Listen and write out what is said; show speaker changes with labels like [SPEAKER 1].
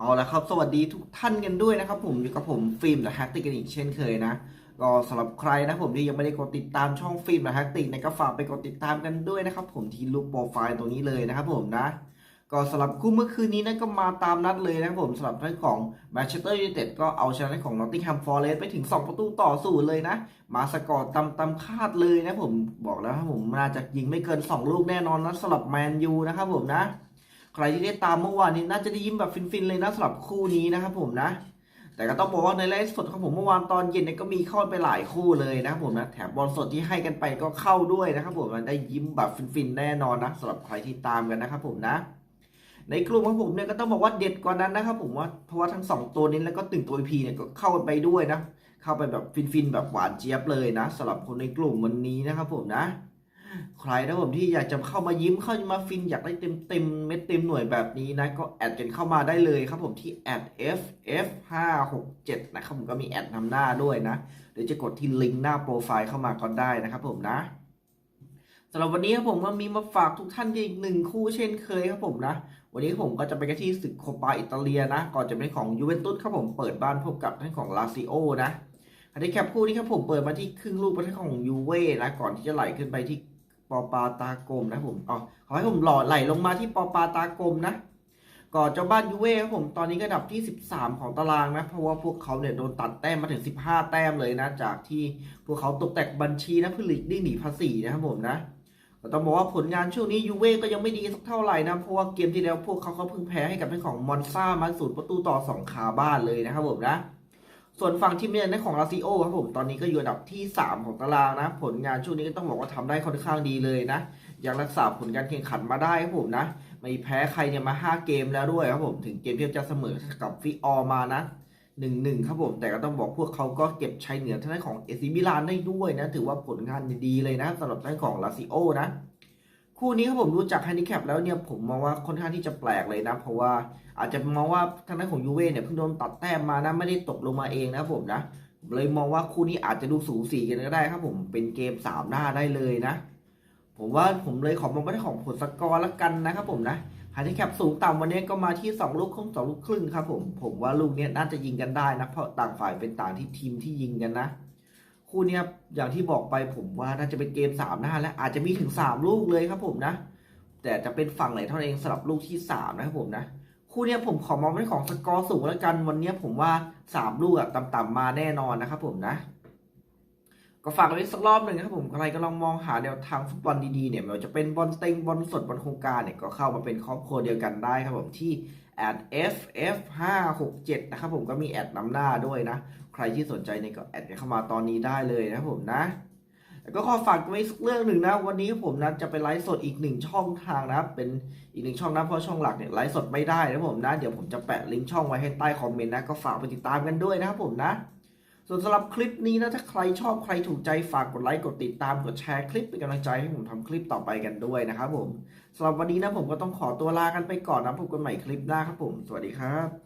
[SPEAKER 1] เอาละครับ สวัสดีทุกท่านกันด้วยนะครับ ผมอยู่กับผมฟิล์มและแฮกติกกันอีกเช่นเคยนะก็สำหรับใครนะผมที่ยังไม่ได้กดติดตามช่องฟิล์มและแฮกติกเนี่ยก็ฝากไปกดติดตามกันด้วยนะครับผมที่รูปโปรไฟล์ตรงนี้เลยนะครับผมนะ ก็สำหรับคู่เมื่อคืนนี้นะก็มาตามนัดเลยนะครับผมสำหรับท่านของแมนเชสเตอร์ยูไนเต็ดก็เอาชนะของนอตติงแฮมฟอร์เรสไปถึง 2 ประตูต่อศูนย์เลยนะ มาสกอร์ตำตำคาดเลยนะผมบอกแล้วครับผมน่าจะยิงไม่เกิน 2 ลูกแน่นอนนะสำหรับแมนยูนะครับผมนะ ใครที่ได้ตามเมื่อวานนี้น่าจะได้ยิ้มแบบฟินๆเลยนะสำหรับคู่นี้นะครับผมนะ แต่ก็ต้องบอกว่าในไลฟ์สดของผมเมื่อวานตอนเย็นเนี่ยก็มีเข้าไปหลายคู่เลยนะครับผมนะแถมบอลสดที่ให้กันไปก็เข้าด้วยนะครับผมมันได้ยิ้มแบบฟินๆแน่นอนนะสำหรับใครที่ตามกันนะครับผมนะในกลุ่มของผมเนี่ยก็ต้องบอกว่าเด็ดกว่านั้นนะครับผมว่าเพราะว่าทั้งสองตัวนี้แล้วก็ตึงตัวพีเนี่ยก็เข้ากันไปด้วยนะ เข้าไปแบบฟินๆแบบหวานเจี๊ยบเลยนะสำหรับคนในกลุ่มวันนี้นะครับผมนะ ใครนะผมที่อยากจะเข้ามายิ้มเข้ามาฟินอยากได้เต็มเต็มเม็ดเต็มหน่วยแบบนี้นะ ก็แอดกันเข้ามาได้เลยครับผมที่แอด ff 5 6 7นะครับผมก็มีแอดนำหน้าด้วยนะหรือจะกดที่ลิงก์หน้าโปรไฟล์เข้ามาก็ได้นะครับผมนะสำหรับวันนี้ครับผมก็มีมาฝากทุกท่านอีกหนึ่งคู่เช่นเคยครับผมนะ วันนี้ผมก็จะไปกันที่ศึกโคปาอิตาเลียนะ ก่อนจะเป็นของยูเวนตุสครับผมเปิดบ้านพบกับท่านของลาซิโอนะอันนี้แคปคู่นี้ครับผมเปิดมาที่ครึ่งลูกประเทศของยูเว่นะก่อนที่จะไหลขึ้นไปที่ ปอปาตากลมนะผมอ๋อขอให้ผมหล่อไหลลงมาที่ปอปาตากลมนะ ก่อนเจ้าบ้านยูเว่ครับผมตอนนี้ก็ดับที่ 13 ของตารางนะ เพราะว่าพวกเขาเนี่ยโดนตัดแต้มมาถึง 15 แต้มเลยนะ จากที่พวกเขาตกแต่งบัญชีนะเพื่อหลีกหนีภาษีนะครับผมนะต้องบอกว่าผลงานช่วงนี้ยูเว่ก็ยังไม่ดีสักเท่าไหร่นะ เพราะว่าเกมที่แล้วพวกเขาเขาเพิ่งแพ้ให้กับทางของมอนซ่ามาสูตรประตูต่อ2คาบ้านเลยนะครับผมนะ ส่วนฝั่งทีมเนี่ยในของลาซิโอครับผมตอนนี้ก็อยู่อันดับที่ 3 ของตารางนะ ผลงานช่วงนี้ก็ต้องบอกว่าทำได้ค่อนข้างดีเลยนะยังรักษาผลการแข่งขันมาได้ครับผมนะ ไม่แพ้ใครเนี่ยมา 5 เกมแล้วด้วยครับผมถึงเกมที่จะเสมอกับฟิออมานะหนึ่งหนึ่งครับผมแต่ก็ต้องบอกพวกเขาก็เก็บชัยเหนือทางด้านของเอซิมิลานได้ด้วยนะ ถือว่าผลงานดีเลยนะสำหรับทางด้านของลาซิโอนะ คู่นี้ครับผมดูจากแฮนดิแคปแล้วเนี่ยผมมองว่าค่อนข้างที่จะแปลกเลยนะ เพราะว่าอาจจะมองว่าทางด้านของยูเว่เนี่ยเพิ่งโดนตัดแต้มมานะไม่ได้ตกลงมาเองนะผมนะเลยมองว่าคู่นี้อาจจะดูสูสีกันก็ได้ครับผมเป็นเกมสามหน้าได้เลยนะ ผมว่าผมเลยขอมองไปที่ของผลสกอร์ละกันนะครับผมนะแฮนดิแคปสูงต่ำวันนี้ก็มาที่ 2 ลูกครึ่งสองลูกครึ่งครับผม ผมว่าลูกเนี้ยน่าจะยิงกันได้นะ เพราะต่างฝ่ายเป็นต่างที่ทีมที่ยิงกันนะ คู่เนี้ยอย่างที่บอกไปผมว่าน่าจะเป็นเกมสามหน้าและอาจจะมีถึงสามลูกเลยครับผมนะ แต่จะเป็นฝั่งไหนเท่านั้นเองสำหรับลูกที่สามนะครับผมนะคู่เนี้ยผมขอมองไปที่ของสกอร์สูงแล้วกันวันเนี้ยผมว่าสามลูกอะต่ำๆมาแน่นอนนะครับผมนะก็ฝากไว้สักรอบหนึ่งนะครับผม ใครก็ลองมองหาแนวทางฟุตบอลดีๆเนี่ยไม่ว่าจะเป็นบอลเต็งบอลสดบอลโครงการเนี่ยก็เข้ามาเป็นครอบครัวเดียวกันได้ครับผมที่ แอด ff 5 6 7นะครับผมก็มีแอดนำหน้าด้วยนะ ใครที่สนใจเนี่ยก็แอดเข้ามาตอนนี้ได้เลยนะผมนะแล้วก็ขอฝากไว้สักเรื่องหนึ่งนะ วันนี้ผมนะจะไปไลฟ์สดอีกหนึ่งช่องทางนะ เป็นอีกหนึ่งช่องนะเพราะช่องหลักเนี่ยไลฟ์สดไม่ได้นะผมนะ เดี๋ยวผมจะแปะลิงก์ช่องไว้ให้ใต้คอมเมนต์นะ ก็ฝากไปติดตามกันด้วยนะครับผมนะ ส่วนสำหรับคลิปนี้นะถ้าใครชอบใครถูกใจฝากกดไลค์กดติดตามกดแชร์คลิปเป็นกำลังใจให้ผมทำคลิปต่อไปกันด้วยนะครับผมสำหรับวันนี้นะผมก็ต้องขอตัวลากันไปก่อนนะพบกันใหม่คลิปหน้าครับผม สวัสดีครับ